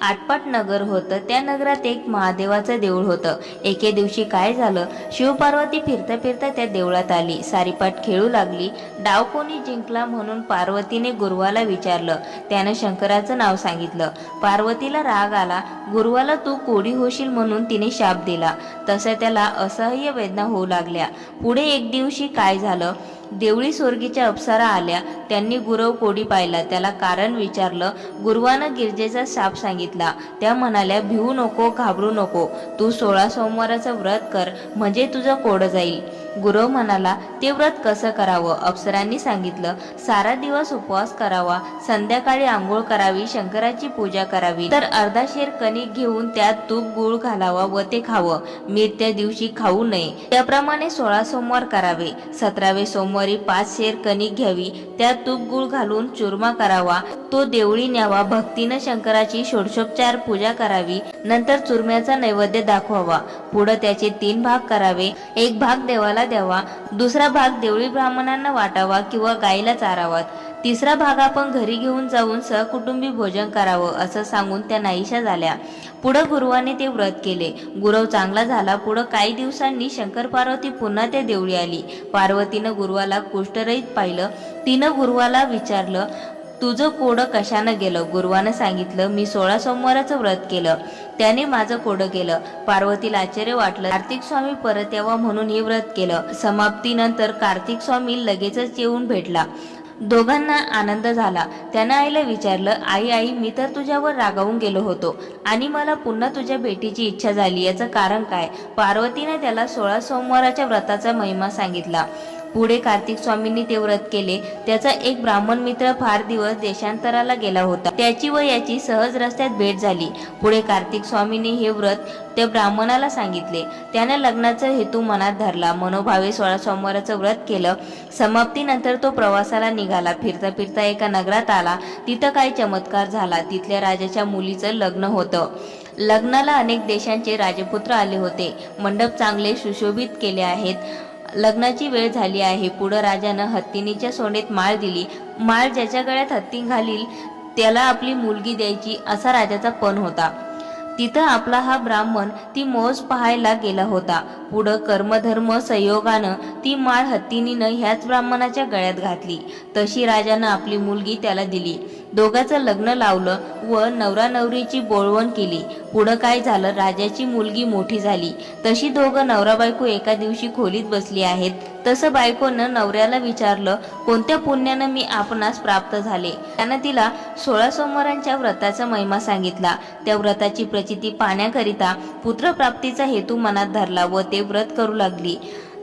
आटपाट नगर होतं. त्या नगरात एक महादेवाचं देऊळ होतं. एके दिवशी काय झालं? शिवपार्वती फिरता फिरता त्या देवळात आली. सारीपाट खेळू लागली. डाव कोणी जिंकला म्हणून पार्वतीने गुरुवाला विचारलं. त्यानं शंकराचं नाव सांगितलं. पार्वतीला राग आला. गुरुवाला तू कोडी होशील म्हणून तिने शाप दिला. तसं त्याला असह्य वेदना होऊ लागल्या. पुढे एक दिवशी काय झालं? देवळी स्वर्गीच्या अप्सरा आल्या. त्यांनी गुरव कोडी पाहिला. त्याला कारण विचारलं. गुरुवानं गिरजेचा शाप सांगितला. त्या म्हणाल्या भिवू नको घाबरू नको. तू सोळा सोमवाराचं व्रत कर. म्हणजे तुझं कोड जाईल. गुरव म्हणाला ते व्रत कसं करावं? अप्सरांनी सांगितलं सारा दिवस उपवास करावा. संध्याकाळी आंघोळ करावी शंकराची पूजा करावी. तर अर्धा शेर कणिक घेऊन त्यात तूप गुळ घालावा व ते खावं. मीठ त्या दिवशी खाऊ नये. त्याप्रमाणे सोळा सोमवार करावे. सतरावे सोमवारी पाच शेर कणिक घ्यावी. त्यात तूप गुळ घालून चुरमा करावा. तो देवळी न्यावा. भक्तीनं शंकराची षोडशोपचार पूजा करावी. नंतर चुरम्याचा नैवेद्य दाखवावा. पुढं त्याचे तीन भाग करावे. एक भाग देवाला द्यावा. दुसरा भाग देवळी ब्राह्मणांना वाटावा किंवा गाईला चारावा. तिसरा भाग आपण घरी घेऊन जाऊन सहकुटुंबी भोजन करावं असं सांगून त्या नाहीशा झाल्या. पुढं गुरुवाने ते व्रत केले. गुरव चांगला झाला. पुढं काही दिवसांनी शंकर पार्वती पुन्हा त्या देवळी आली. पार्वतीनं गुरुवाला कुष्ठरहित पाहिलं. तिनं गुरुवाला विचारलं तुझं कोडं कशानं गेलं? गुरुवानं सांगितलं मी सोळा सोमवाराचं व्रत केलं. त्याने माझं कोडं गेलं पार्वतीला आश्चर्य वाटलं. कार्तिक स्वामी परत यावा म्हणून हे व्रत केलं. समाप्तीनंतर कार्तिक स्वामी लगेचच येऊन भेटला. दोघांना आनंद झाला. त्यानं आईला विचारलं आई आई मी तर तुझ्यावर रागावून गेलो होतो आणि मला पुन्हा तुझ्या भेटीची इच्छा झाली. याचं कारण काय? पार्वतीने त्याला सोळा सोमवाराच्या व्रताचा महिमा सांगितला. पुढे कार्तिक स्वामींनी ते व्रत केले. त्याचा एक ब्राह्मण मित्र फार दिवस देशांतराला गेला होता. त्याची व याची सहज रस्त्यात भेट झाली. पुढे कार्तिक स्वामींनी हे व्रत त्या ब्राह्मणाला सांगितले. त्याने लग्नाचा हेतू मनात धरला. मनोभावे सोळा सोमवाराचं व्रत केलं. समाप्तीनंतर तो प्रवासाला निघाला. फिरता फिरता एका नगरात आला. तिथं काय चमत्कार झाला. तिथल्या राजाच्या मुलीचं लग्न होतं. लग्नाला अनेक देशांचे राजपुत्र आले होते. मंडप चांगले सुशोभित केले आहेत. लग्नाची वेळ झाली आहे. पुढं राजानं हत्तीनीच्या सोनेत माळ दिली. माळ ज्याच्या गळ्यात हत्ती घालील त्याला आपली मुलगी द्यायची असा राजाचा पण होता. तिथं आपला हा ब्राह्मण ती मोज पाहायला गेला होता. पुढं कर्मधर्म संयोगानं ती माळ हत्तीनीनं ह्याच ब्राह्मणाच्या गळ्यात घातली. तशी राजानं आपली मुलगी त्याला दिली. दोघांचं लग्न लावलं व नवरा नवरीची बोळवण केली. पुढं काय झालं? राजाची मुलगी मोठी झाली. तशी दोघं नवरा बायको एका दिवशी खोलीत बसली आहेत. तसं बायकोनं नवऱ्याला विचारलं कोणत्या पुण्यानं मी आपणास प्राप्त झाले? त्यानं तिला सोळा सोमवारांच्या व्रताचा महिमा सांगितला. त्या व्रताची प्रचिती पाहण्याकरिता पुत्रप्राप्तीचा हेतू मनात धरला व ते व्रत करू लागली.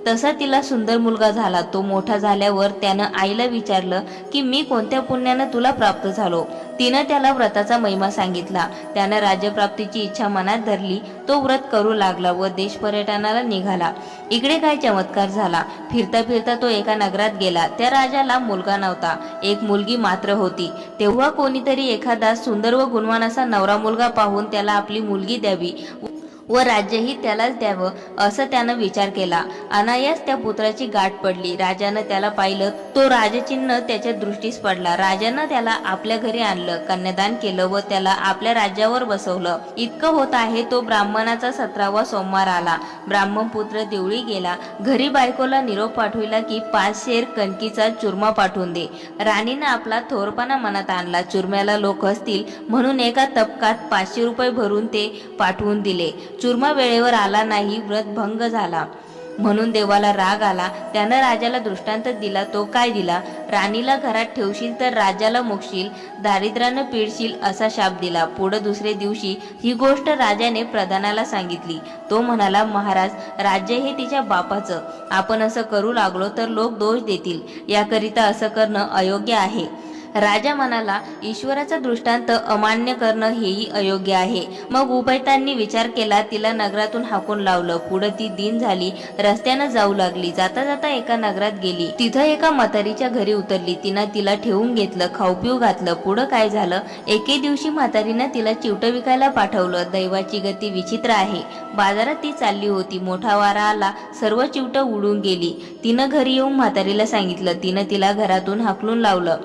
तसा तिला सुंदर मुलगा झाला. तो मोठा झाल्यावर त्यानं आईला विचारलं की मी कोणत्या पुण्यानं तुला प्राप्त झालो? तिनं त्याला व्रताचा महिमा सांगितला. त्यानं राज्यप्राप्तीची इच्छा मनात धरली. तो व्रत करू लागला व देश पर्यटनाला निघाला. इकडे काय चमत्कार झाला? फिरता फिरता तो एका नगरात गेला. त्या राजाला मुलगा नव्हता. एक मुलगी मात्र होती. तेव्हा कोणीतरी एखादा सुंदर व गुणवान असा नवरा मुलगा पाहून त्याला आपली मुलगी द्यावी. व राज्यही त्यालाच द्यावं असं त्यानं विचार केला. अनायास त्या पुत्राची गाठ पडली. राजानं त्याला पाहिलं. तो राजचिन्ह त्याच्या दृष्टीस पडला. राजानं त्याला आपल्या घरी आणलं कन्यादान केलं व त्याला आपल्या राज्यावर बसवलं. इतकं होत आहे तो ब्राह्मणाचा सतरावा सोमवार आला. ब्राह्मण पुत्र देवळी गेला. घरी बायकोला निरोप पाठविला की पाच शेर कणकीचा चुरमा पाठवून दे. राणीनं आपला थोरपणा मनात आणला. चुरम्याला लोक असतील म्हणून एका तपकात पाचशे रुपये भरून ते पाठवून दिले. चुरमा वेळेवर आला नाही व्रत भंग झाला. म्हणून देवाला राग आला. त्यानं राजाला दृष्टांत दिला तो काय दिला? राणीला घरात ठेवशील तर राजाला मोक्षील दारिद्र्यानं पिळशील असा शाप दिला. पुढं दुसरे दिवशी ही गोष्ट राजाने प्रधानाला सांगितली. तो म्हणाला महाराज राज्य हे तिच्या बापाचं. आपण असं करू लागलो तर लोक दोष देतील. याकरिता असं करणं अयोग्य आहे. राजा म्हणाला ईश्वराचा दृष्टांत अमान्य करणं हेही अयोग्य आहे. मग उभयतांनी विचार केला तिला नगरातून हाकून लावलं. पुढे ती दिन झाली रस्त्यानं जाऊ लागली. जाता जाता एका नगरात गेली. तिथं एका म्हातारीच्या घरी उतरली. तिनं तिला ठेवून घेतलं खाऊ पिऊ घातलं. पुढं काय झालं? एके दिवशी म्हातारीनं तिला चिवटं विकायला पाठवलं. दैवाची गती विचित्र आहे. बाजारात ती चालली होती. मोठा वारा आला. सर्व चिवटं उडून गेली. तिनं घरी येऊन म्हातारीला सांगितलं. तिनं तिला घरातून हाकलून लावलं.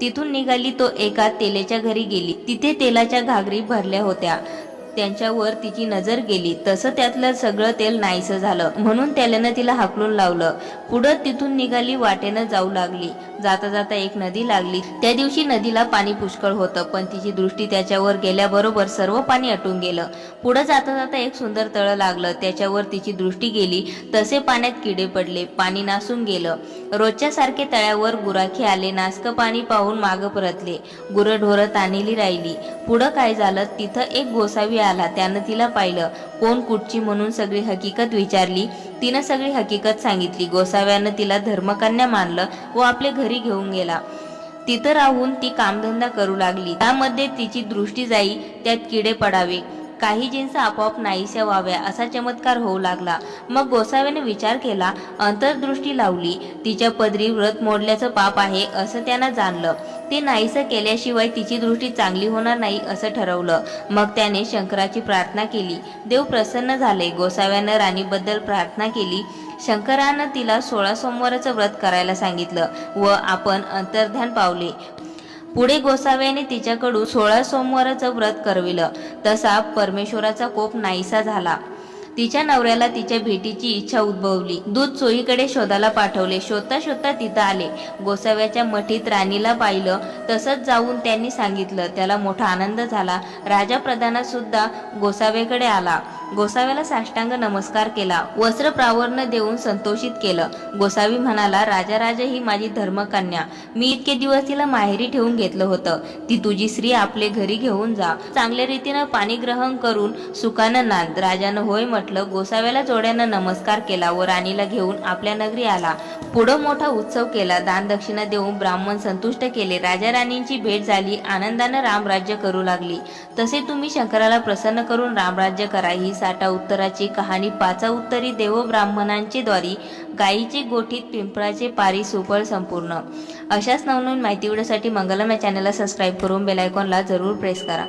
तिथून निघाली तो एका तेलेच्या घरी गेली. तिथे तेलाच्या घागरी भरल्या होत्या. त्यांच्यावर तिची नजर गेली. तसं त्यातलं सगळं तेल नाहीसं झालं. म्हणून त्याल्यानं तिला हाकलून लावलं. पुढं तिथून निघाली वाटेनं जाऊ लागली. जाता जाता एक नदी लागली. त्या दिवशी नदीला पाणी पुष्कळ होतं पण तिची दृष्टी त्याच्यावर गेल्याबरोबर सर्व पाणी अटून गेलं. पुढं जाता जाता एक सुंदर तळ लागलं. त्याच्यावर तिची दृष्टी गेली. तसे पाण्यात किडे पडले. पाणी नासून गेलं. रोजच्या सारखे तळ्यावर गुराखी आले. नासकं पाणी पाहून मागं परतले. गुरं ढोरं तानेली राहिली. पुढं काय झालं? तिथं एक गोसावी आला त्यानं तिला पाहिलं. कोण कुठची म्हणून सगळी हकीकत विचारली? तिनं सगळी हकीकत सांगितली. गोसाव्यानं तिला धर्मकन्या मानलं व आपले घरी घेऊन गेला. तिथं राहून ती कामधंदा करू लागली. त्यामध्ये तिची दृष्टी जाई त्यात किडे पडावे. काही जिन्स आपोआप नाहीशा व्हाव्या असा चमत्कार होऊ लागला. मग गोसाव्याने विचार केला अंतर्दृष्टी लावली तिच्या पदरी व्रत मोडल्याचं पाप आहे असं त्यानं जाणलं. ते नाहीसं केल्याशिवाय तिची दृष्टी चांगली होणार नाही असं ठरवलं. मग त्याने शंकराची प्रार्थना केली. देव प्रसन्न झाले. गोसाव्यानं राणीबद्दल प्रार्थना केली. शंकरानं तिला सोळा सोमवाराचं व्रत करायला सांगितलं व आपण अंतर्ध्यान पावले. पुढे गोसाव्याने तिच्याकडून सोळा सोमवाराचं व्रत करविलं. तसा परमेश्वराचा कोप नाहीसा झाला. तिच्या नवऱ्याला तिच्या भेटीची इच्छा उद्भवली. दूध चोहीकडे शोधाला पाठवले. शोधता शोधता तिथं आले. गोसाव्याच्या मठीत राणीला पाहिलं. तसंच जाऊन त्यांनी सांगितलं. त्याला मोठा आनंद झाला. राजा प्रधाना सुद्धा गोसाव्याकडे आला. गोसाव्याला साष्टांग नमस्कार केला. वस्त्र प्रावरण देऊन संतोषित केलं. गोसावी म्हणाला राजा राजा ही माझी धर्मकन्या. मी इतके दिवस तिला माहेरी ठेवून घेतलं होतं. ती तुझी स्त्री आपले घरी घेऊन जा. चांगल्या रीतीनं पाणी ग्रहण करून सुखानं नांद. राजानं होय म्हटलं गोसाव्याला जोड्यानं नमस्कार केला व राणीला घेऊन आपल्या नगरी आला. पुढं मोठा उत्सव केला. दान दक्षिणा देऊन ब्राह्मण संतुष्ट केले. राजा राणींची भेट झाली. आनंदानं रामराज्य करू लागली. तसे तुम्ही शंकराला प्रसन्न करून रामराज्य करा. ही साठा उत्तराची कहाणी पाचा उत्तरी देव ब्राह्मणांचे द्वारी गायीचे गोठीत पिंपळाचे पारी सुफळ संपूर्ण. अशाच नवनवीन माहिती व्हिडिओसाठी मंगलम या चॅनलला सबस्क्राईब करून बेलायकॉनला जरूर प्रेस करा.